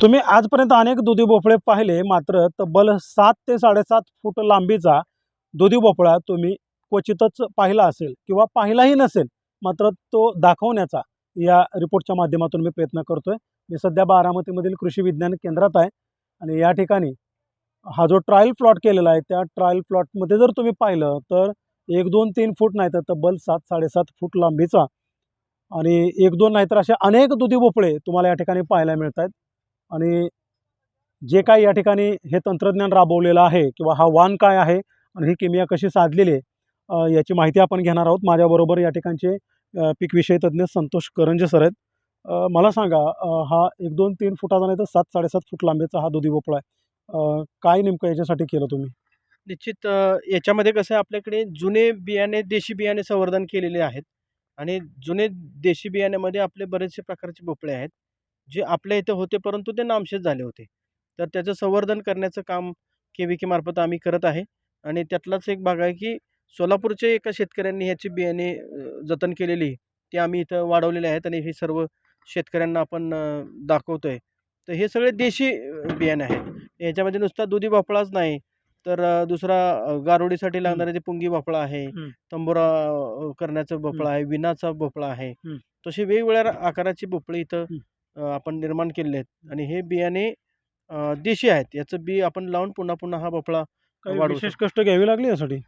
तुम्ही आजपर्यंत अनेक दुधी भोपळे पाहिले मात्र तब्बल सात ते साडेसात फूट लांबीचा दुधी भोपळा तुम्ही क्वचितच पाहिला असेल किंवा पाहिलाही नसेल मात्र तो दाखवण्याचा या रिपोर्टच्या माध्यमातून मी प्रयत्न करतो आहे मी सध्या बारामतीमधील कृषी विज्ञान केंद्रात आहे आणि या ठिकाणी हा जो ट्रायल प्लॉट केलेला आहे त्या ट्रायल प्लॉटमध्ये जर तुम्ही पाहिलं तर एक दोन तीन फूट नाही तर तब्बल सात साडेसात फूट लांबीचा आणि एक दोन नाहीतर असे अनेक दुधी भोपळे तुम्हाला या ठिकाणी पाहायला मिळत आहेत आणि जे काही या ठिकाणी हे तंत्रज्ञान राबवलेलं आहे किंवा हा वाण काय आहे आणि ही किमिया कशी साधलेली आहे याची माहिती आपण घेणार आहोत. माझ्याबरोबर या ठिकाणचे पीकविषयी पीक तज्ज्ञ संतोष करंजे सर आहेत. मला सांगा हा एक दोन तीन फुटाचा नाही तर सात साडेसात फूट लांबीचा हा दुधी भोपळा आहे. काय नेमकं याच्यासाठी केलं तुम्ही? निश्चित याच्यामध्ये कसं आहे आपल्याकडे जुने बियाणे देशी बियाणे संवर्धन केलेले आहेत. आणि जुने देशी बियाण्यामध्ये आपले बरेचसे प्रकारचे भोपळे आहेत. जे आपल्या इथं होते परंतु ते नामशेष झाले होते. तर त्याचं संवर्धन करण्याचं काम के व्ही के मार्फत आम्ही करत आहे. आणि त्यातलाच एक भाग आहे की सोलापूरच्या एका शेतकऱ्यांनी ह्याची बियाणे जतन केलेली ती आम्ही इथं वाढवलेले आहेत आणि हे सर्व शेतकऱ्यांना आपण अ, दाखवतोय. तर हे सगळे देशी बियाणे आहेत. याच्यामध्ये नुसता दुधी भोपळाच नाही तर दुसरा गारुडीसाठी लागणारे जे पुंगी भोपळा आहे. तंबोरा करण्याचा भोपळा आहे विनाचा भोपळा आहे. तसे वेगवेगळ्या आकाराची भोपळे इथं आपण निर्माण केलेले आहेत. आणि हे बियाणे देशी आहेत. याचं बी आपण लावून पुन्हा पुन्हा हा भोपळा वाढवू विशेष कष्ट घ्यावी लागली यासाठी?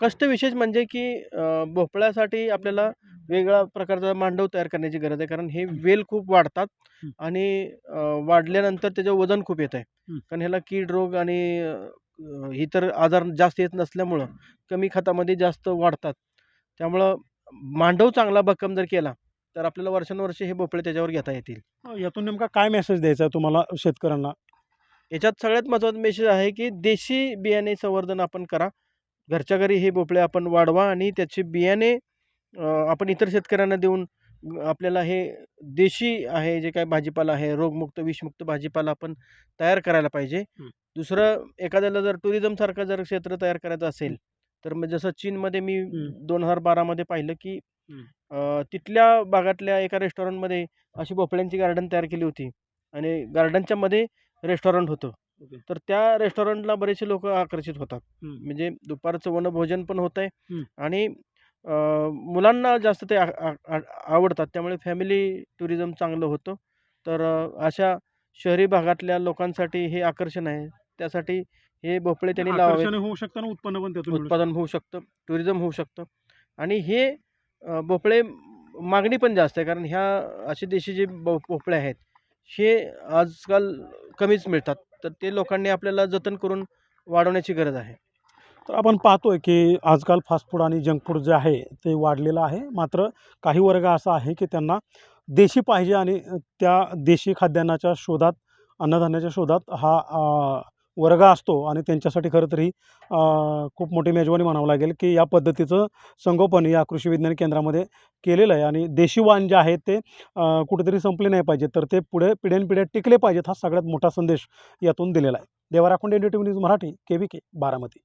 कष्ट विशेष म्हणजे की भोपळ्यासाठी आपल्याला वेगळ्या प्रकारचा मांडव तयार करण्याची गरज आहे. कारण हे वेल खूप वाढतात. आणि वाढल्यानंतर त्याचं वजन खूप येत आहे. कारण ह्याला कीड रोग आणि इतर आजार जास्त येत नसल्यामुळं कमी खतामध्ये जास्त वाढतात. त्यामुळं मांडव चांगला भक्कम जर केला तर आपल्याला वर्षानुवर्षे हे भोपळे त्याच्यावर घेता येतील यातून नेमका काय मेसेज द्यायचा आहे तुम्हाला शेतकऱ्यांना याच्यात सगळ्यात महत्त्वाचा मेसेज आहे की देशी बियाणे संवर्धन आपण करा घरच्या घरी हे भोपळे आपण वाढवा आणि त्याचे बियाणे आपण इतर शेतकऱ्यांना देऊन आपल्याला हे देशी आहे जे काय भाजीपाला आहे रोगमुक्त विषमुक्त भाजीपाला आपण तयार करायला पाहिजे. दुसरं एखाद्याला जर टुरिझमसारखं जर क्षेत्र तयार करायचं असेल तर मग जसं चीनमध्ये मी. दोन हजार बारामध्ये पाहिलं की तिथल्या भागातल्या एका रेस्टॉरंटमध्ये अशी भोपळ्यांची गार्डन तयार केली होती आणि गार्डनच्या मध्ये रेस्टॉरंट होतं. तर त्या रेस्टॉरंटला बरेचसे लोक आकर्षित होतात. म्हणजे दुपारचं वनभोजन पण होत आहे. आणि मुलांना जास्त ते आवडतात. त्यामुळे फॅमिली टुरिझम चांगलं होतं. तर अशा शहरी भागातल्या लोकांसाठी हे आकर्षण आहे. त्यासाठी हे भोपळे त्यांनी लावावे आकर्षण होऊ शकतं उत्पन्न पण उत्पादन होऊ शकतं टुरिझम होऊ शकतं आणि हे भोपळे मागणी पण जास्त आहे कारण ह्या असे देशी जे भो भोपळे आहेत हे आजकाल कमीच मिळतात. तर ते लोकांनी आपल्याला जतन करून वाढवण्याची गरज आहे. तर आपण पाहतोय की आजकाल फास्ट फूड आणि जंक फूड जे आहे ते वाढलेलं आहे. मात्र काही वर्ग असा आहे की त्यांना देशी पाहिजे आणि त्या देशी खाद्यान्नाच्या शोधात अन्नधान्याच्या शोधात हा वर्ग असतो आणि त्यांच्यासाठी खरं तरी खूप मोठी मेजवानी म्हणावं लागेल की या पद्धतीचं संगोपन या कृषी विज्ञान केंद्रामध्ये केलेलं आहे. आणि देशी वाण जे आहे ते कुठेतरी संपले नाही पाहिजे तर ते पुढे पिढ्यानपिढ्या टिकले पाहिजेत हा सगळ्यात मोठा संदेश यातून दिलेला आहे. Deva Rakhonde news Marathi K V K Baramati.